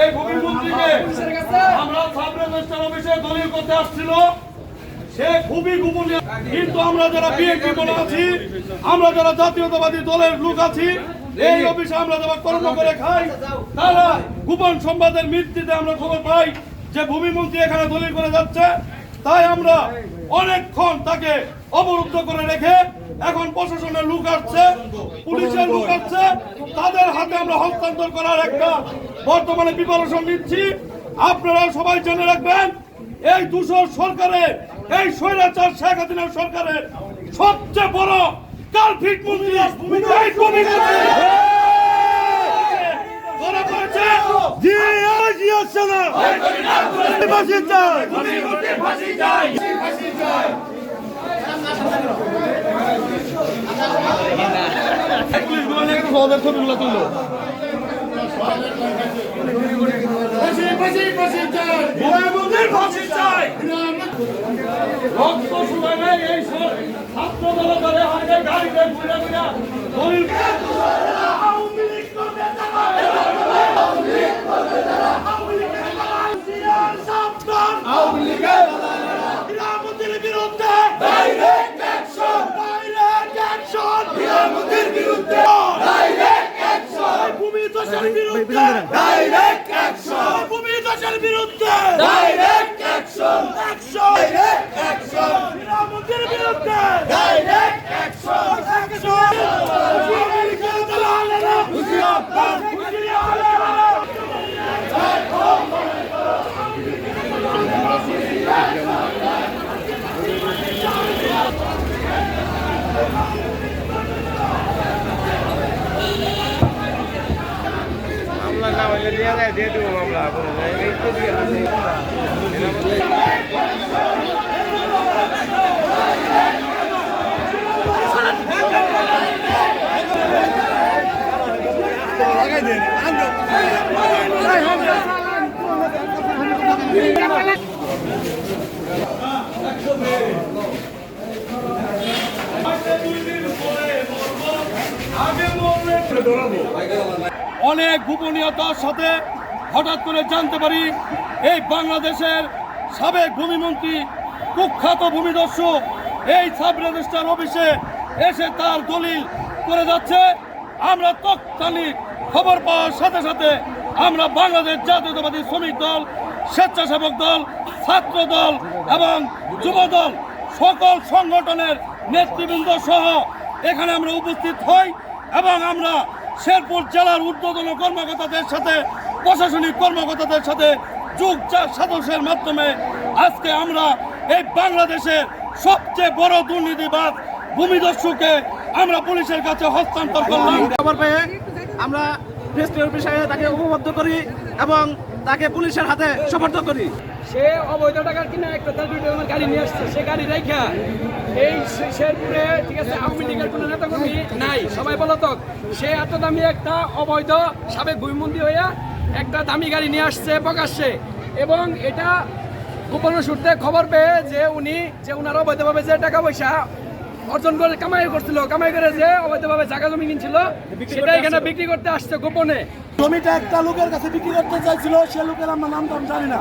এই আমরা রেজিস্ট্রার অফিসে দলিল করতে আসছিল সে খুবই গোপনীয় কিন্তু আমরা যারা বিএনপি বলে আছি আমরা যারা জাতীয়তাবাদী দলের লোক আছি এই অফিসে আমরা যারা কর্ম করে খাই তারা গোপন সংবাদের ভিত্তিতে আমরা খবর পাই যে ভূমিমন্ত্রী এখানে দলিল করে যাচ্ছে তাই আমরা অনেকক্ষণ তাকে অবরুদ্ধ করে রেখে এখন প্রশাসনের লোক আসছে পুলিশের লোক আসছে। তাদের হাতে আমরা হস্তান্তর করার একটা বর্তমানে প্রিপারেশন নিচ্ছি। আপনারা সবাই জেনে রাখবেন এই দূষর সরকারের এই স্বৈরাচার শেখ হাসিনার সরকারের সবচেয়ে বড় কালফিট মন্ত্রী ফাঁসি চাই পুলিশগুলো নিয়ে একটু সহজের ছবিগুলো তুললো রক্ত নাই এই ছাত্র দল করে হাতে গাড়িতে ঘুরে ঘুরে দলিল নিরাপত্তির বিরুদ্ধে ডাইরেক্ট অ্যাকশন ডাইরেক্ট অ্যাকশন নিরাপত্তির বিরুদ্ধে ডাইরেক্ট অ্যাকশন ভূমি দোষের বিরুদ্ধে ডাইরেক্ট অ্যাকশন ভূমি দোষের বিরুদ্ধে। Direct action action direct action বিরুদ্ধে। ডাইরেক্ট অ্যাকশন অ্যাকশন আমেরিকার দালালেরা হুঁশিয়ার হুঁশিয়ার মামলা না হইলে অনেক গোপনীয়তার সাথে হঠাৎ করে জানতে পারি এই বাংলাদেশের সাবেক ভূমিমন্ত্রী কুখ্যাত ভূমিদস্যু এই সাব রেজিস্ট্রার অফিসে এসে তার দলিল করে যাচ্ছে। আমরা তৎকালীন খবর পাওয়ার সাথে সাথে আমরা বাংলাদেশ জাতীয়তাবাদী শ্রমিক দল, স্বেচ্ছাসেবক দল, ছাত্র দল এবং যুব দল সকল সংগঠনের নেতৃবৃন্দ সহ এখানে আমরা উপস্থিত হই এবং আমরা শেরপুর জেলার ঊর্ধ্বতন কর্মকর্তাদের সাথে প্রশাসনিক কর্মকর্তাদের সাথে যুগ সদস্যের মাধ্যমে আজকে আমরা এই বাংলাদেশের সবচেয়ে বড় দুর্নীতিবাদ ভূমিদস্যুকে আমরা পুলিশের কাছে হস্তান্তর করলাম। খবর পেয়ে আমরা ফেস্টিভ্যাল অফিসে তাকে উপবদ্ধ করি এবং তাকে পুলিশের হাতে সমর্থ করি। সে অবৈধ টাকার কিনা একটা তার দুটো আমার গাড়ি নিয়ে আসছে। সে গাড়ি রেখা এই শেরপুরে ঠিক আছে আওয়ামী লীগের কোনো নেতাকর্মী নাই। সবাই পলাতক। সে এত দামি একটা অবৈধ সাবেক ভূমিমন্ত্রী হইয়া একটা দামি গাড়ি নিয়ে আসছে প্রকাশ্যে। এবং এটা গোপন সূত্রে খবর পেয়ে যে উনি যে উনার অবৈধভাবে যে টাকা পয়সা অর্জন করে কামাই করছিল কামাই করে যে অবৈধভাবে জায়গা জমি কিনছিল সেটা এখানে বিক্রি করতে আসছে গোপনে। জমিটা একটা লোকের কাছে বিক্রি করতে চাইছিল সে লোকের আমরা নাম জানি না।